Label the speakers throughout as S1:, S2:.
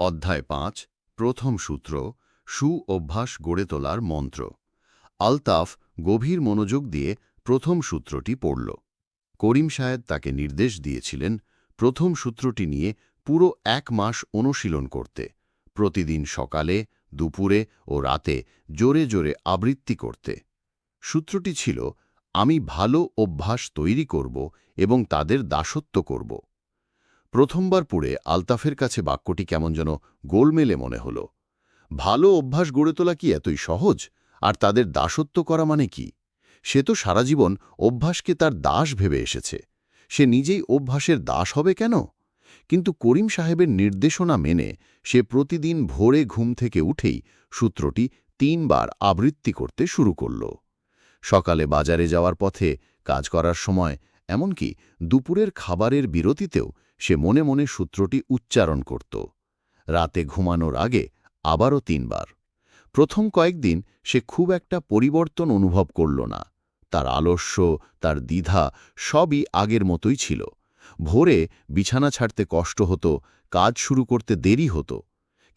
S1: অধ্যায় পাঁচ, প্রথম সূত্র, সু অভ্যাস গড়ে তোলার মন্ত্র। আলতাফ গভীর মনোযোগ দিয়ে প্রথম সূত্রটি পড়ল। করিম সাহেব তাকে নির্দেশ দিয়েছিলেন প্রথম সূত্রটি নিয়ে পুরো এক মাস অনুশীলন করতে, প্রতিদিন সকালে, দুপুরে ও রাতে জোরে জোরে আবৃত্তি করতে। সূত্রটি ছিল, আমি ভালো অভ্যাস তৈরি করব এবং তাদের দাসত্ব করব। প্রথমবার পড়ে আলতাফের কাছে বাক্যটি কেমন যেন গোলমেলে মনে হল। ভালো অভ্যাস গড়ে তোলা কি এতই সহজ? আর তাদের দাসত্ব করা মানে কি? সে তো সারা জীবন অভ্যাসকে তার দাস ভেবে এসেছে। সে নিজেই অভ্যাসের দাস হবে কেন? কিন্তু করিম সাহেবের নির্দেশনা মেনে সে প্রতিদিন ভোরে ঘুম থেকে উঠেই সূত্রটি তিনবার আবৃত্তি করতে শুরু করল। সকালে বাজারে যাওয়ার পথে কাজ করার সময়, এমনকি দুপুরের খাবারের বিরতিতেও সে মনে মনে সূত্রটি উচ্চারণ করত। রাতে ঘুমানোর আগে আবারও তিনবার। প্রথম কয়েকদিন সে খুব একটা পরিবর্তন অনুভব করল না। তার আলস্য, তার দ্বিধা সবই আগের মতোই ছিল। ভোরে বিছানা ছাড়তে কষ্ট হতো, কাজ শুরু করতে দেরি হতো,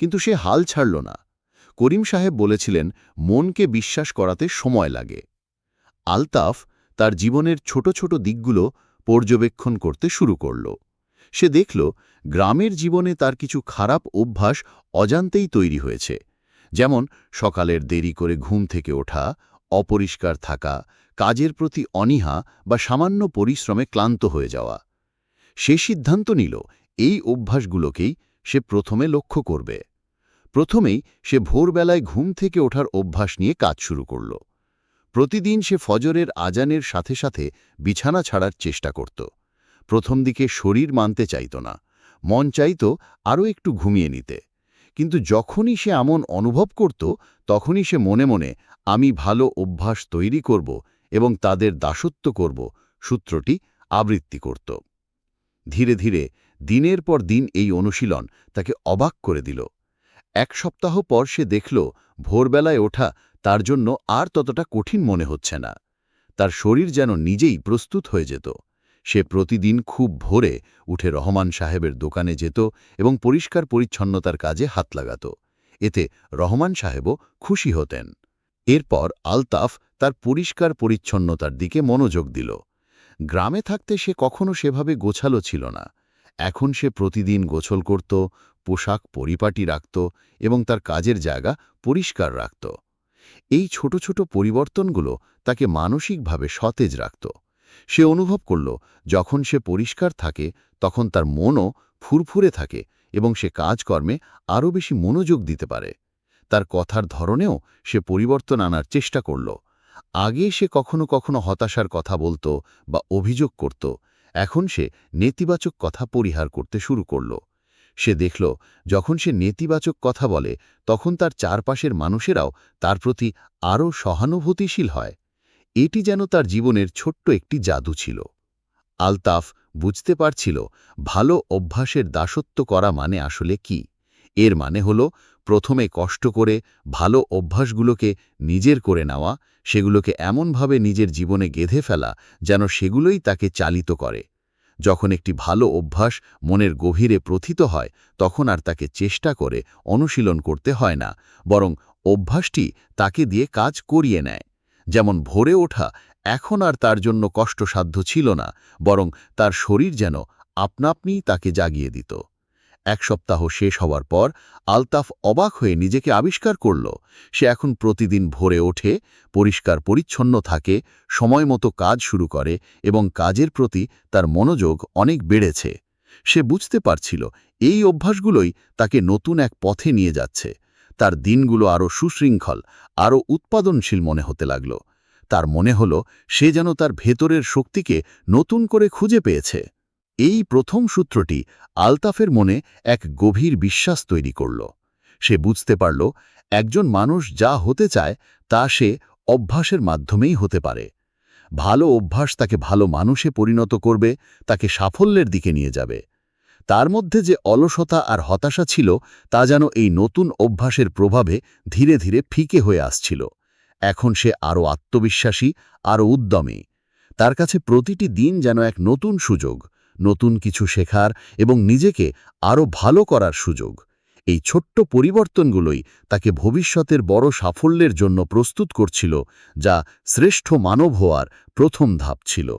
S1: কিন্তু সে হাল ছাড়ল না। করিম সাহেব বলেছিলেন, মনকে বিশ্বাস করাতে সময় লাগে। আলতাফ তার জীবনের ছোট ছোট দিকগুলো পর্যবেক্ষণ করতে শুরু করল। সে দেখল গ্রামের জীবনে তার কিছু খারাপ অভ্যাস অজান্তেই তৈরি হয়েছে। যেমন সকালের দেরি করে ঘুম থেকে ওঠা, অপরিষ্কার থাকা, কাজের প্রতি অনীহা বা সামান্য পরিশ্রমে ক্লান্ত হয়ে যাওয়া। সে সিদ্ধান্ত নিল, এই অভ্যাসগুলোকেই সে প্রথমে লক্ষ্য করবে। প্রথমেই সে ভোরবেলায় ঘুম থেকে ওঠার অভ্যাস নিয়ে কাজ শুরু করল। প্রতিদিন সে ফজরের আজানের সাথে সাথে বিছানা ছাড়ার চেষ্টা করত। প্রথম দিকে শরীর মানতে চাইত না, মন চাইত আরও একটু ঘুমিয়ে নিতে। কিন্তু যখনই সে এমন অনুভব করত, তখনই সে মনে মনে, আমি ভালো অভ্যাস তৈরি করব এবং তাদের দাসত্ব করব সূত্রটি আবৃত্তি করত। ধীরে ধীরে দিনের পর দিন এই অনুশীলন তাকে অবাক করে দিল। এক সপ্তাহ পর সে দেখল, ভোরবেলায় ওঠা তার জন্য আর ততটা কঠিন মনে হচ্ছে না। তার শরীর যেন নিজেই প্রস্তুত হয়ে যেত। সে প্রতিদিন খুব ভোরে উঠে রহমান সাহেবের দোকানে যেত এবং পরিষ্কার পরিচ্ছন্নতার কাজে হাত লাগাত। এতে রহমান সাহেবও খুশি হতেন। এরপর আলতাফ তার পরিষ্কার পরিচ্ছন্নতার দিকে মনোযোগ দিল। গ্রামে থাকতে সে কখনো সেভাবে গোছালো ছিল না। এখন সে প্রতিদিন গোছল করত, পোশাক পরিপাটি রাখত এবং তার কাজের জায়গা পরিষ্কার রাখত। এই ছোট ছোট পরিবর্তনগুলো তাকে মানসিকভাবে সতেজ রাখত। সে অনুভব করল, যখন সে পরিষ্কার থাকে, তখন তার মনও ফুরফুরে থাকে এবং সে কাজকর্মে আরও বেশি মনোযোগ দিতে পারে। তার কথার ধরনেও সে পরিবর্তন আনার চেষ্টা করল। আগে সে কখনো কখনো হতাশার কথা বলতো বা অভিযোগ করত, এখন সে নেতিবাচক কথা পরিহার করতে শুরু করল। সে দেখল, যখন সে নেতিবাচক কথা বলে, তখন তার চারপাশের মানুষেরাও তার প্রতি আরও সহানুভূতিশীল হয়। এটি যেন তার জীবনের ছোট্ট একটি জাদু ছিল। আলতাফ বুঝতে পারছিল, ভালো অভ্যাসের দাসত্ব করা মানে আসলে কি। এর মানে হল, প্রথমে কষ্ট করে ভালো অভ্যাসগুলোকে নিজের করে নেওয়া, সেগুলোকে এমনভাবে নিজের জীবনে গেঁধে ফেলা যেন সেগুলোই তাকে চালিত করে। যখন একটি ভালো অভ্যাস মনের গভীরে প্রথিত হয়, তখন আর তাকে চেষ্টা করে অনুশীলন করতে হয় না, বরং অভ্যাসটি তাকে দিয়ে কাজ করিয়ে নেয়। যেমন ভোরে ওঠা এখন আর তার জন্য কষ্টসাধ্য ছিল না, বরং তার শরীর যেন আপনাপনিই তাকে জাগিয়ে দিত। এক সপ্তাহ শেষ হওয়ার পর আলতাফ অবাক হয়ে নিজেকে আবিষ্কার করল। সে এখন প্রতিদিন ভোরে ওঠে, পরিষ্কার পরিচ্ছন্ন থাকে, সময় মতো কাজ শুরু করে এবং কাজের প্রতি তার মনোযোগ অনেক বেড়েছে। সে বুঝতে পারছিল, এই অভ্যাসগুলোই তাকে নতুন এক পথে নিয়ে যাচ্ছে। তার দিনগুলো আরও সুশৃঙ্খল আরও উৎপাদনশীল মনে হতে লাগল। তার মনে হল, সে যেন তার ভেতরের শক্তিকে নতুন করে খুঁজে পেয়েছে। এই প্রথম সূত্রটি আলতাফের মনে এক গভীর বিশ্বাস তৈরি করল। সে বুঝতে পারল, একজন মানুষ যা হতে চায়, তা সে অভ্যাসের মাধ্যমেই হতে পারে। ভালো অভ্যাস তাকে ভালো মানুষে পরিণত করবে, তাকে সাফল্যের দিকে নিয়ে যাবে। তার মধ্যে যে অলসতা আর হতাশা ছিল, তা যেন এই নতুন অভ্যাসের প্রভাবে ধীরে ধীরে ফিকে হয়ে আসছিল। এখন সে আরও আত্মবিশ্বাসী, আরও উদ্যমী। তার কাছে প্রতিটি দিন যেন এক নতুন সুযোগ, নতুন কিছু শেখার এবং নিজেকে আরও ভালো করার সুযোগ। এই ছোট্ট পরিবর্তনগুলোই তাকে ভবিষ্যতের বড় সাফল্যের জন্য প্রস্তুত করছিল, যা শ্রেষ্ঠ মানব হওয়ার প্রথম ধাপ ছিল।